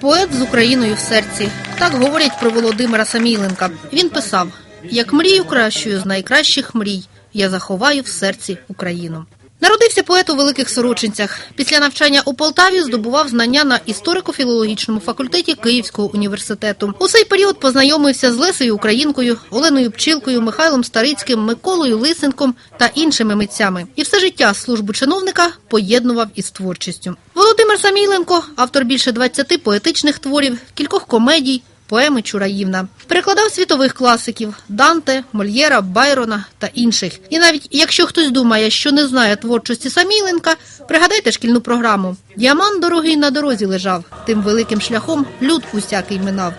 Поет з Україною в серці. Так говорять про Володимира Самійленка. Він писав: як мрію кращою з найкращих мрій, я заховаю в серці Україну. Народився поет у великих сорочинцях. Після навчання у Полтаві здобував знання на історико-філологічному факультеті Київського університету. У цей період познайомився з Лесею Українкою, Оленою Пчілкою, Михайлом Старицьким, Миколою Лисенком та іншими митцями. І все життя службу чиновника поєднував із творчістю. Володимир Самійленко, автор більше 20 поетичних творів, кількох комедій. Поеми Чураївна перекладав світових класиків Данте, Мольєра, Байрона та інших. І навіть якщо хтось думає, що не знає творчості Самійленка, пригадайте шкільну програму. Діамант дорогий на дорозі лежав, тим великим шляхом люд усякий минав.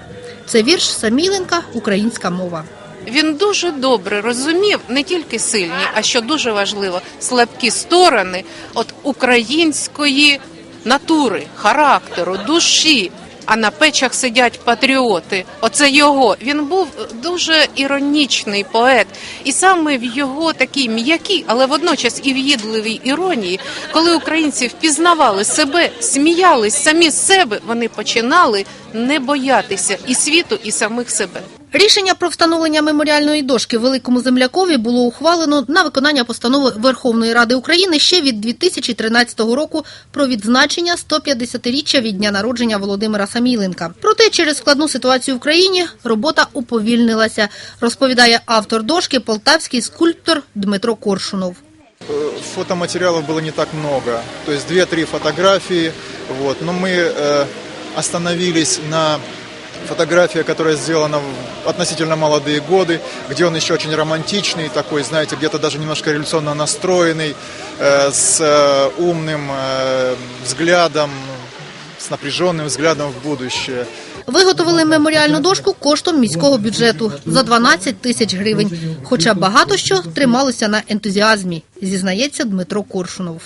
Це вірш Самійленка, українська мова. Він дуже добре розумів не тільки сильні, а що дуже важливо, слабкі сторони от української натури, характеру, душі. А на печах сидять патріоти. Оце його. Він був дуже іронічний поет, і саме в його такій м'якій, але водночас і в'їдливій іронії, коли українці впізнавали себе, сміялись самі з себе, вони починали не боятися і світу, і самих себе. Рішення про встановлення меморіальної дошки великому землякові було ухвалено на виконання постанови Верховної Ради України ще від 2013 року про відзначення 150-річчя від дня народження Володимира Самійленка. Проте через складну ситуацію в країні робота уповільнилася, розповідає автор дошки полтавський скульптор Дмитро Коршунов. Э, Фотоматериалов было не так много, то есть 2-3 фотографии, вот, но мы э, остановились на фотографии, которая сделана в относительно молодые годы, где он еще очень романтичный, такой, знаете, где-то даже немножко революционно настроенный, э, с э, умным э, взглядом, с напряженным взглядом в будущее. Виготовили меморіальну дошку коштом міського бюджету за 12 тисяч гривень. Хоча багато що трималося на ентузіазмі, зізнається Дмитро Коршунов.